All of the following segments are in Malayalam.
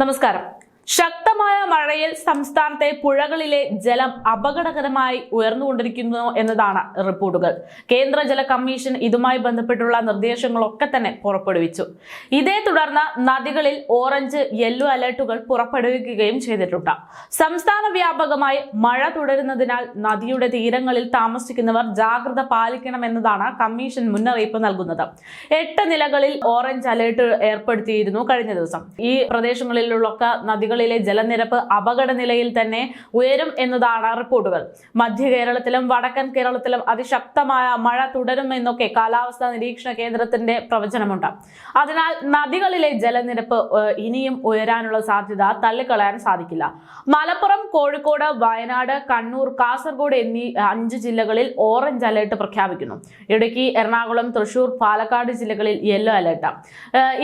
നമസ്കാരം. ശക്തമായ മഴയിൽ സംസ്ഥാനത്തെ പുഴകളിലെ ജലം അപകടകരമായി ഉയർന്നുകൊണ്ടിരിക്കുന്നു എന്നതാണ് റിപ്പോർട്ടുകൾ. കേന്ദ്ര ജല കമ്മീഷൻ ഇതുമായി ബന്ധപ്പെട്ടുള്ള നിർദ്ദേശങ്ങളൊക്കെ തന്നെ പുറപ്പെടുവിച്ചു. ഇതേ തുടർന്ന് നദികളിൽ ഓറഞ്ച് യെല്ലോ അലർട്ടുകൾ പുറപ്പെടുവിക്കുകയും ചെയ്തിട്ടുണ്ട്. സംസ്ഥാന വ്യാപകമായി മഴ തുടരുന്നതിനാൽ നദിയുടെ തീരങ്ങളിൽ താമസിക്കുന്നവർ ജാഗ്രത പാലിക്കണമെന്നതാണ് കമ്മീഷൻ മുന്നറിയിപ്പ് നൽകുന്നത്. എട്ട് നിലകളിൽ ഓറഞ്ച് അലേർട്ട് ഏർപ്പെടുത്തിയിരുന്നു കഴിഞ്ഞ ദിവസം. ഈ പ്രദേശങ്ങളിലുള്ളൊക്കെ നദികളിലെ ജലനിരപ്പ് അപകട നിലയിൽ തന്നെ ഉയരും എന്നതാണ് റിപ്പോർട്ടുകൾ. മധ്യ കേരളത്തിലും വടക്കൻ കേരളത്തിലും അതിശക്തമായ മഴ തുടരുമെന്നൊക്കെ കാലാവസ്ഥാ നിരീക്ഷണ കേന്ദ്രത്തിന്റെ പ്രവചനമുണ്ട്. അതിനാൽ നദികളിലെ ജലനിരപ്പ് ഇനിയും ഉയരാനുള്ള സാധ്യത തള്ളിക്കളയാൻ സാധിക്കില്ല. മലപ്പുറം കോഴിക്കോട് വയനാട് കണ്ണൂർ കാസർഗോഡ് എന്നീ അഞ്ച് ജില്ലകളിൽ ഓറഞ്ച് അലേർട്ട് പ്രഖ്യാപിക്കുന്നു. ഇടുക്കി എറണാകുളം തൃശൂർ പാലക്കാട് ജില്ലകളിൽ യെല്ലോ അലേർട്ട്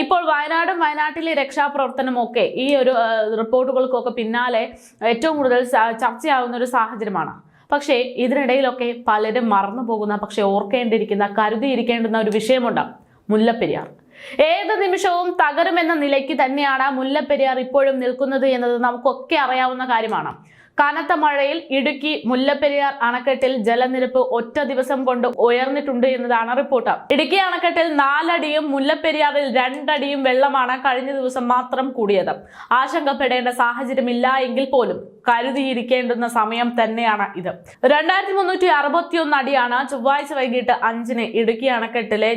ഇപ്പോൾ വയനാടും വയനാട്ടിലെ രക്ഷാപ്രവർത്തനമൊക്കെ ഈ ഒരു റിപ്പോർട്ടുകൾക്കൊക്കെ പിന്നാലെ ഏറ്റവും കൂടുതൽ ചർച്ചയാവുന്ന ഒരു സാഹചര്യമാണ്. പക്ഷേ ഇതിനിടയിലൊക്കെ പലരും മറന്നു പോകുന്ന പക്ഷെ ഓർക്കേണ്ടിയിരിക്കുന്ന കരുതിയിരിക്കേണ്ടുന്ന ഒരു വിഷയമുണ്ട്. മുല്ലപ്പെരിയാർ. ഏത് നിമിഷവും തകരുമെന്ന നിലയ്ക്ക് തന്നെയാണ് മുല്ലപ്പെരിയാർ ഇപ്പോഴും നിൽക്കുന്നത് എന്നത് നമുക്കൊക്കെ അറിയാവുന്ന കാര്യമാണ്. കനത്ത മഴയിൽ ഇടുക്കി മുല്ലപ്പെരിയാർ അണക്കെട്ടിൽ ജലനിരപ്പ് ഒറ്റ ദിവസം കൊണ്ട് ഉയർന്നിട്ടുണ്ട് എന്നതാണ് റിപ്പോർട്ട്. ഇടുക്കി അണക്കെട്ടിൽ നാലടിയും മുല്ലപ്പെരിയാറിൽ രണ്ടടിയും വെള്ളമാണ് കഴിഞ്ഞ ദിവസം മാത്രം കൂടിയത്. ആശങ്കപ്പെടേണ്ട സാഹചര്യമില്ല എങ്കിൽ പോലും. കരുതിയിരിക്കേണ്ടുന്ന സമയം തന്നെയാണ് ഇത്. രണ്ടായിരത്തി മുന്നൂറ്റി അറുപത്തിയൊന്ന് അടിയാണ് ചൊവ്വാഴ്ച വൈകിട്ട് അഞ്ചിന് ഇടുക്കി അണക്കെട്ടിലെ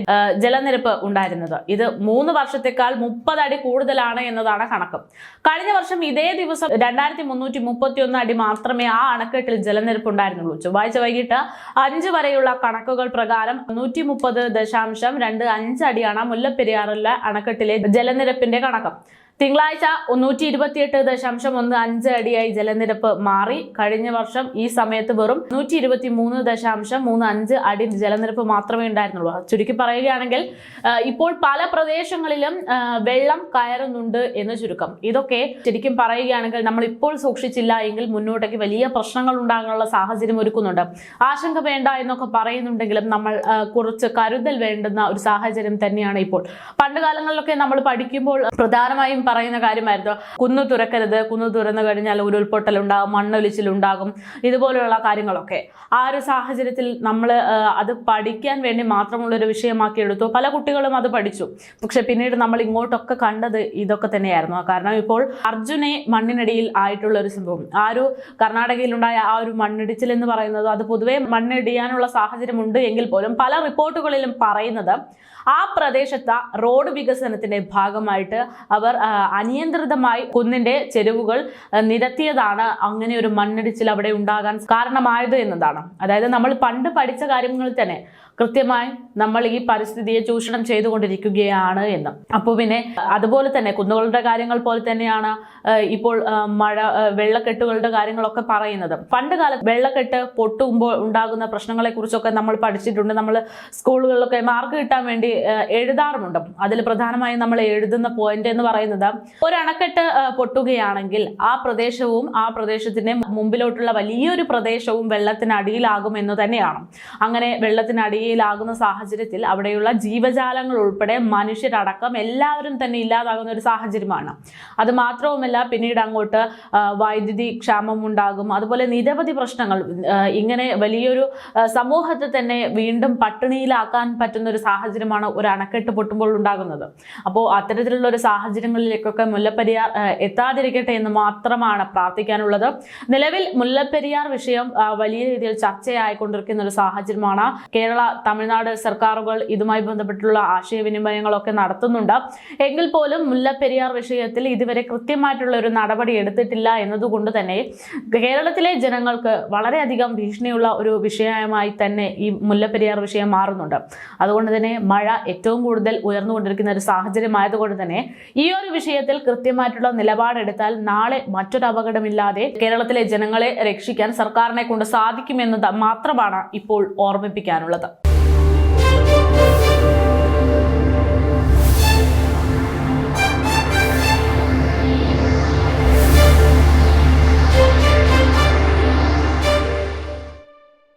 ജലനിരപ്പ് ഉണ്ടായിരുന്നത്. ഇത് മൂന്ന് വർഷത്തെക്കാൾ മുപ്പത് അടി കൂടുതലാണ് എന്നതാണ് കണക്ക്. കഴിഞ്ഞ വർഷം ഇതേ ദിവസം രണ്ടായിരത്തി മുന്നൂറ്റി മുപ്പത്തി ഒന്ന് അടി മാത്രമേ ആ അണക്കെട്ടിൽ ജലനിരപ്പ് ഉണ്ടായിരുന്നുള്ളൂ. ചൊവ്വാഴ്ച വൈകിട്ട് അഞ്ച് വരെയുള്ള കണക്കുകൾ പ്രകാരം നൂറ്റി മുപ്പത് ദശാംശം രണ്ട് അഞ്ച് അടിയാണ് മുല്ലപ്പെരിയാറിലെ അണക്കെട്ടിലെ ജലനിരപ്പിന്റെ കണക്ക്. തിങ്കളാഴ്ച ഒന്നൂറ്റി ഇരുപത്തിയെട്ട് ദശാംശം ഒന്ന് അഞ്ച് അടിയായി ജലനിരപ്പ് മാറി. കഴിഞ്ഞ വർഷം ഈ സമയത്ത് വെറും നൂറ്റി ഇരുപത്തി മൂന്ന് ദശാംശം മൂന്ന് അഞ്ച് അടി ജലനിരപ്പ് മാത്രമേ ഉണ്ടായിരുന്നുള്ളൂ. ചുരുക്കി പറയുകയാണെങ്കിൽ ഇപ്പോൾ പല പ്രദേശങ്ങളിലും വെള്ളം കയറുന്നുണ്ട് എന്ന് ചുരുക്കം. ഇതൊക്കെ ശരിക്കും പറയുകയാണെങ്കിൽ നമ്മൾ ഇപ്പോൾ സൂക്ഷിച്ചില്ല എങ്കിൽ മുന്നോട്ടേക്ക് വലിയ പ്രശ്നങ്ങൾ ഉണ്ടാകാനുള്ള സാഹചര്യം ഒരുക്കുന്നുണ്ട്. ആശങ്ക വേണ്ട എന്നൊക്കെ പറയുന്നുണ്ടെങ്കിലും നമ്മൾ കുറച്ച് കരുതൽ വേണ്ടുന്ന ഒരു സാഹചര്യം തന്നെയാണ് ഇപ്പോൾ. പണ്ട് കാലങ്ങളിലൊക്കെ നമ്മൾ പഠിക്കുമ്പോൾ പ്രധാനമായും പറയുന്ന കാര്യമായിരുന്നു. കുന്നു തുറക്കരുത് കുന്നു തുറന്നു കഴിഞ്ഞാൽ ഉരുൾപൊട്ടൽ ഉണ്ടാകും മണ്ണൊലിച്ചിലുണ്ടാകും ഇതുപോലെയുള്ള കാര്യങ്ങളൊക്കെ. ആ ഒരു സാഹചര്യത്തിൽ നമ്മൾ അത് പഠിക്കാൻ വേണ്ടി മാത്രമുള്ള ഒരു വിഷയമാക്കി എടുത്തു. പല കുട്ടികളും അത് പഠിച്ചു. പക്ഷെ പിന്നീട് നമ്മൾ ഇങ്ങോട്ടൊക്കെ കണ്ടത് ഇതൊക്കെ തന്നെയായിരുന്നു. കാരണം ഇപ്പോൾ അർജുനെ മണ്ണിനടിയിൽ ആയിട്ടുള്ള ഒരു സംഭവം. ആ ഒരു കർണാടകയിലുണ്ടായ ആ ഒരു മണ്ണിടിച്ചിൽ എന്ന് പറയുന്നത് അത് പൊതുവെ മണ്ണിടിയാനുള്ള സാഹചര്യമുണ്ട് എങ്കിൽ പോലും പല റിപ്പോർട്ടുകളിലും പറയുന്നത് ആ പ്രദേശത്ത് റോഡ് വികസനത്തിന്റെ ഭാഗമായിട്ട് അവർ അനിയന്ത്രിതമായി കുന്നിന്റെ ചെരുവുകൾ നിരത്തിയതാണ് അങ്ങനെ ഒരു മണ്ണിടിച്ചിൽ അവിടെ ഉണ്ടാകാൻ കാരണമായത് എന്നതാണ്. അതായത് നമ്മൾ പണ്ട് പഠിച്ച കാര്യങ്ങൾ തന്നെ കൃത്യമായി നമ്മൾ ഈ പരിസ്ഥിതിയെ ചൂഷണം ചെയ്തുകൊണ്ടിരിക്കുകയാണ് എന്ന്. അപ്പോൾ പിന്നെ അതുപോലെ തന്നെ കുന്നുകളുടെ കാര്യങ്ങൾ പോലെ തന്നെയാണ് ഇപ്പോൾ മഴ വെള്ളക്കെട്ടുകളുടെ കാര്യങ്ങളൊക്കെ പറയുന്നത്. പണ്ട് കാലത്ത് വെള്ളക്കെട്ട് പൊട്ടുമ്പോൾ ഉണ്ടാകുന്ന പ്രശ്നങ്ങളെ കുറിച്ചൊക്കെ നമ്മൾ പഠിച്ചിട്ടുണ്ട്. നമ്മൾ സ്കൂളുകളിലൊക്കെ മാർക്ക് കിട്ടാൻ വേണ്ടി എഴുതാറുമുണ്ട്. അതിൽ പ്രധാനമായും നമ്മൾ എഴുതുന്ന പോയിന്റ് എന്ന് പറയുന്നത് ഒരു അണക്കെട്ട് പൊട്ടുകയാണെങ്കിൽ ആ പ്രദേശവും ആ പ്രദേശത്തിന്റെ മുമ്പിലോട്ടുള്ള വലിയൊരു പ്രദേശവും വെള്ളത്തിനടിയിലാകും എന്ന് തന്നെയാണ്. അങ്ങനെ വെള്ളത്തിനടിയിലാകുന്ന സാഹചര്യത്തിൽ അവിടെയുള്ള ജീവജാലങ്ങൾ ഉൾപ്പെടെ മനുഷ്യരടക്കം എല്ലാവരും തന്നെ ഇല്ലാതാകുന്ന ഒരു സാഹചര്യമാണ്. അത് മാത്രവുമല്ല പിന്നീട് അങ്ങോട്ട് വൈദ്യുതി ക്ഷാമം ഉണ്ടാകും. അതുപോലെ നിരവധി പ്രശ്നങ്ങൾ ഇങ്ങനെ വലിയൊരു സമൂഹത്തെ തന്നെ വീണ്ടും പട്ടിണിയിലാക്കാൻ പറ്റുന്ന ഒരു സാഹചര്യമാണ് ഒരു അണക്കെട്ട് പൊട്ടുമ്പോൾ ഉണ്ടാകുന്നത്. അപ്പോൾ അത്തരത്തിലുള്ള ഒരു സാഹചര്യങ്ങളിലേക്കൊക്കെ മുല്ലപ്പെരിയാർ എത്താതിരിക്കട്ടെ എന്ന് മാത്രമാണ് പ്രാർത്ഥിക്കാനുള്ളത്. നിലവിൽ മുല്ലപ്പെരിയാർ വിഷയം വലിയ രീതിയിൽ ചർച്ചയായിക്കൊണ്ടിരിക്കുന്ന ഒരു സാഹചര്യമാണ്. കേരള തമിഴ്നാട് സർക്കാരുകൾ ഇതുമായി ബന്ധപ്പെട്ടുള്ള ആശയവിനിമയങ്ങളൊക്കെ നടത്തുന്നുണ്ട്. എങ്കിൽ പോലും മുല്ലപ്പെരിയാർ വിഷയത്തിൽ ഇതുവരെ കൃത്യമായിട്ടുള്ള ഒരു നടപടി എടുത്തിട്ടില്ല എന്നതുകൊണ്ട് തന്നെ കേരളത്തിലെ ജനങ്ങൾക്ക് വളരെയധികം ഭീഷണിയുള്ള ഒരു വിഷയമായി തന്നെ ഈ മുല്ലപ്പെരിയാർ വിഷയം മാറുന്നുണ്ട്. അതുകൊണ്ട് തന്നെ മഴ ഏറ്റവും കൂടുതൽ ഉയർന്നുകൊണ്ടിരിക്കുന്ന ഒരു സാഹചര്യമായതുകൊണ്ട് തന്നെ ഈ ഒരു വിഷയത്തിൽ കൃത്യമായിട്ടുള്ള നിലപാടെടുത്താൽ നാളെ മറ്റൊരു അപകടമില്ലാതെ കേരളത്തിലെ ജനങ്ങളെ രക്ഷിക്കാൻ സർക്കാരിനെ കൊണ്ട് സാധിക്കുമെന്നത് മാത്രമാണ് ഇപ്പോൾ ഓർമ്മിപ്പിക്കാനുള്ളത്.